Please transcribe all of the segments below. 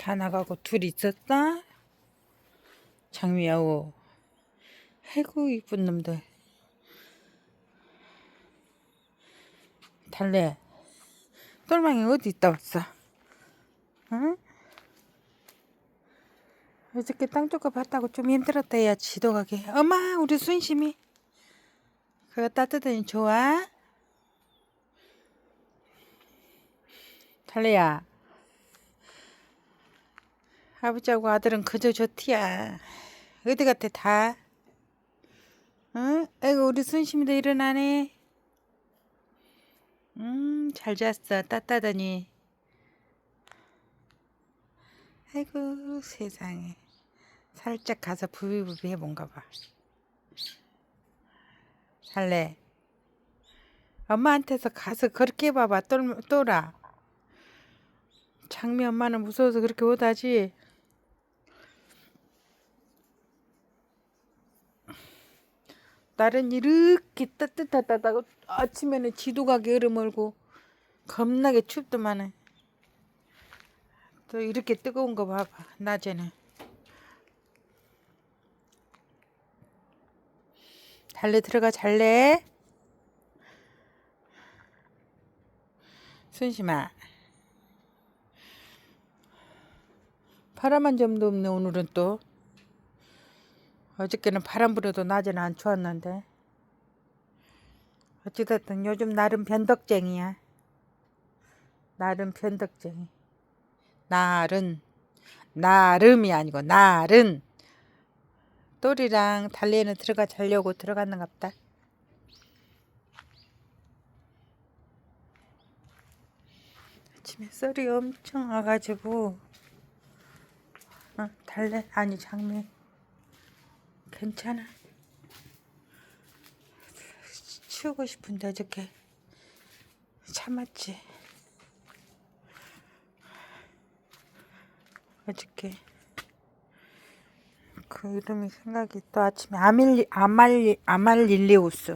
다 나가고 둘 있었다? 장미야오. 아이고, 이쁜 놈들. 달래. 똘망이 어디 있다 왔어? 응? 어저께 땅 조금 봤다고 좀 힘들었다 야 지도 가게. 엄마 우리 순심이 그거 따뜻하니 좋아? 달래야 아버지하고 아들은 그저 좋디야. 어디 갔대 다? 응? 아이고 우리 순심이도 일어나네. 음 잘 잤어. 따따더니. 아이고 세상에. 살짝 가서 부비부비 해본가 봐. 살래? 엄마한테서 가서 그렇게 해봐봐. 똘, 똘아. 장미 엄마는 무서워서 그렇게 못하지 날은 이렇게 따뜻하다고 아침에는 지도가게 얼어멀고 겁나게 춥더만은 또 이렇게 뜨거운 거 봐봐 낮에는. 잘래 들어가 잘래? 순심아. 한 점도 없네 오늘은 또 어저께는 바람 불어도 낮에는 안 추웠는데. 어찌됐든 요즘 나름 변덕쟁이야. 나름 변덕쟁이. 날은 나름이 아니고 날은. 똘이랑 달래는 들어가 자려고 들어갔는갑다. 아침에 썰이 엄청 와가지고 어, 달래 아니 장미 괜찮아. 치우고 싶은데 어저께 참았지. 어저께 그 이름이 생각이 또 아침에 아밀리 아말리 아말릴리우스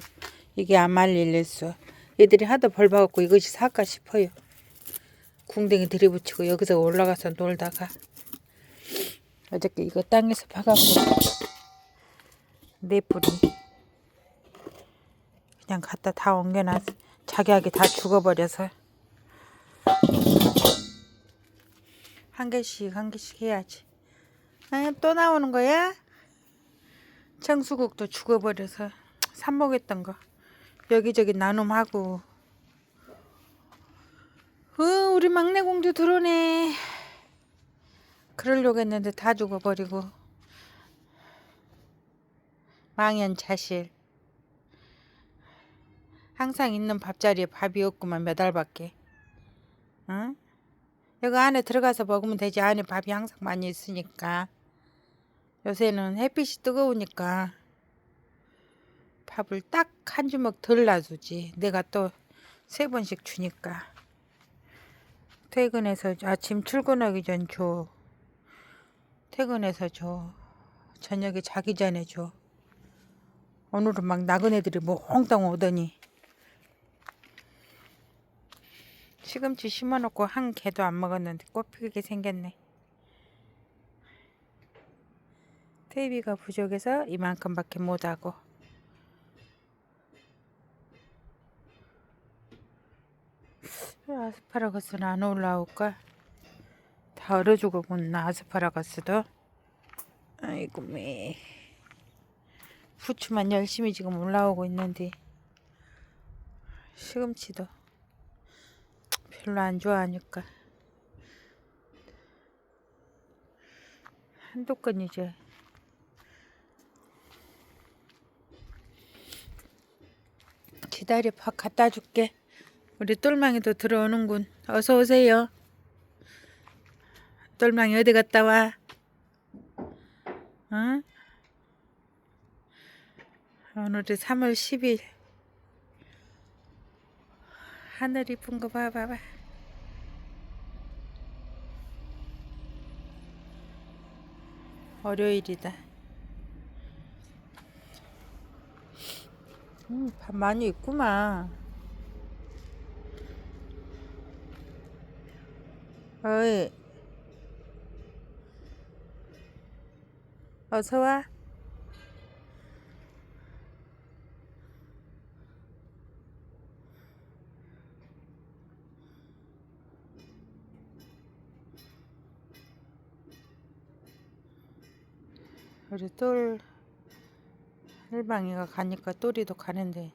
이게 아말릴리우스 얘들이 하도 벌받고 이것이 살까 싶어요. 궁뎅이 들이붙이고 여기서 올라가서 놀다가 어저께 이거 땅에서 파갖고 네 뿌리 그냥 갖다 다 옮겨놨 자기하게 다 죽어버려서 한 개씩 한 개씩 해야지. 아, 또 나오는 거야? 청수국도 죽어버려서 삽먹했던 거 여기저기 나눔하고. 어, 우리 막내 공주 들어오네. 그러려고 했는데 다 죽어버리고. 망연자실. 항상 있는 밥자리에 밥이 없구만 몇 알밖에. 응? 여기 안에 들어가서 먹으면 되지. 안에 밥이 항상 많이 있으니까. 요새는 햇빛이 뜨거우니까 밥을 딱 한 주먹 덜 놔주지. 내가 또 세 번씩 주니까. 퇴근해서 아침 출근하기 전 줘. 퇴근해서 줘. 저녁에 자기 전에 줘 오늘은 막 나그네들이 몽땅 오더니 시금치 심어놓고 한 개도 안 먹었는데 꽃피게 생겼네. 테이비가 부족해서 이만큼밖에 못하고 왜 아스파라거스는 안 올라올까? 다 얼어 죽었구나 아스파라거스도 아이고 매 부추만 열심히 지금 올라오고 있는데 시금치도 별로 안 좋아하니까. 한두 건 이제 기다려 밥 갖다 줄게. 우리 똘망이도 들어오는군. 어서 오세요. 똘망이 어디 갔다 와? 응? 오늘이 3월 10일 하늘 이쁜 거 봐봐봐. 월요일이다. 음, 밥 많이 있구만. 어이, 어서 와. 우리 똘 일방이가 가니까 똘이도 가는데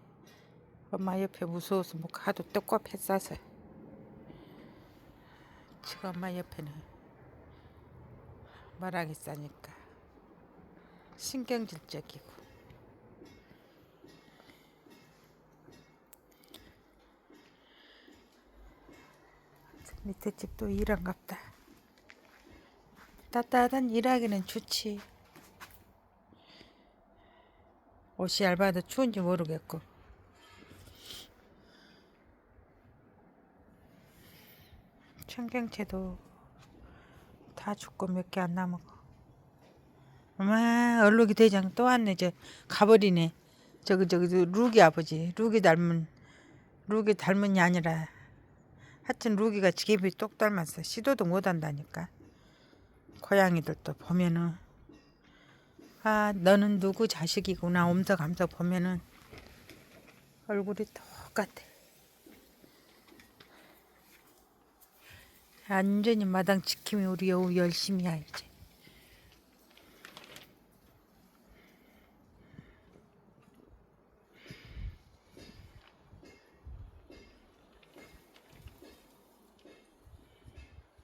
엄마 옆에 무서워서 못 가도 떡밥해 싸서. 지금 엄마 옆에는 말하기 싸니까 신경질적이고. 밑에 집도 일한갑다. 따뜻한 일하기는 좋지 옷이 얇아도 추운지 모르겠고. 청경채도 다 죽고 몇 개 안 남고. 엄마 얼룩이 대장 또 왔네. 저 가버리네. 저기 저기 저 룩이 아버지. 룩이 닮은 룩이 닮은 게 아니라. 하여튼 룩이가 지게비 똑 닮았어. 시도도 못 한다니까. 고양이들도 보면은 아 너는 누구 자식이구나. 옴석암석 보면은 얼굴이 똑같아. 완전히 마당 지킴이 우리 여우 열심히야 이제